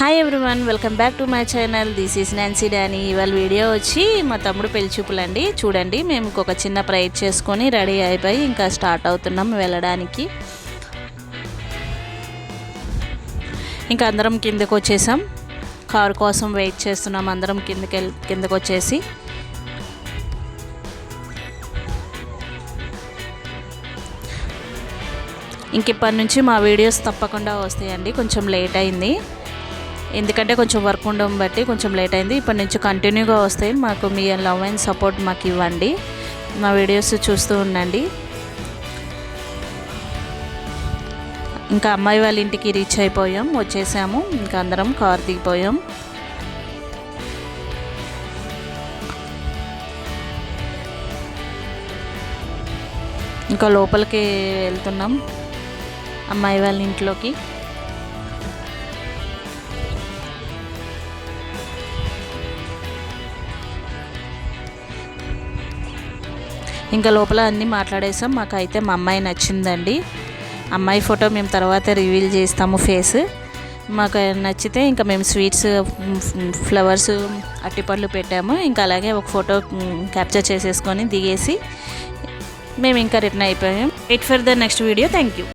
Hi everyone welcome back to my channel this is Nancy Danny ఇవాళ video వచ్చి మా తమ్ముడు పెళ్ళిచూపులండి చూడండి మేము ఒక చిన్న ప్రైజ్ చేసుకొని రెడీ అయిపోయి ఇంకా స్టార్ట్ అవుతున్నాం వెళ్ళడానికి. ఇంకా అందరం కిందకు వచ్చేసాం. కారు కోసం వెయిట్ చేస్తున్నాం అందరం కిందకి వెళ్ళి కిందకు వచ్చేసి. ఇంక ఇప్పటి నుంచి మా వీడియోస్ తప్పకుండా వస్తాయండి. కొంచెం లేట్ అయింది. ఎందుకంటే కొంచెం వర్క్ ఉండడం బట్టి కొంచెం లేట్ అయింది. ఇప్పటి నుంచి కంటిన్యూగా వస్తాయి మాకు మీ లవ్ అండ్ సపోర్ట్ మాకు ఇవ్వండి. మా వీడియోస్ చూస్తూ ఉండండి. ఇంకా అమ్మాయి వాళ్ళ ఇంటికి రీచ్ అయిపోయాం. వచ్చేసాము. ఇంకా అందరం కార్ దిగిపోయాం. ఇంకా లోపలికి వెళ్తున్నాం. అమ్మాయి వాళ్ళ ఇంట్లోకి. ఇంకా లోపల అన్నీ మాట్లాడేసాం. మాకైతే మా అమ్మాయి నచ్చిందండి. అమ్మాయి ఫోటో మేము తర్వాత రివీల్ చేస్తాము ఫేస్. మాకు నచ్చితే ఇంకా మేము స్వీట్స్ ఫ్లవర్స్ అట్టిపళ్ళు పెట్టాము. ఇంకా అలాగే ఒక ఫోటో క్యాప్చర్ చేసేసుకొని దిగేసి మేము ఇంకా రిటర్న్ అయిపోయాం. Wait for the next video thank you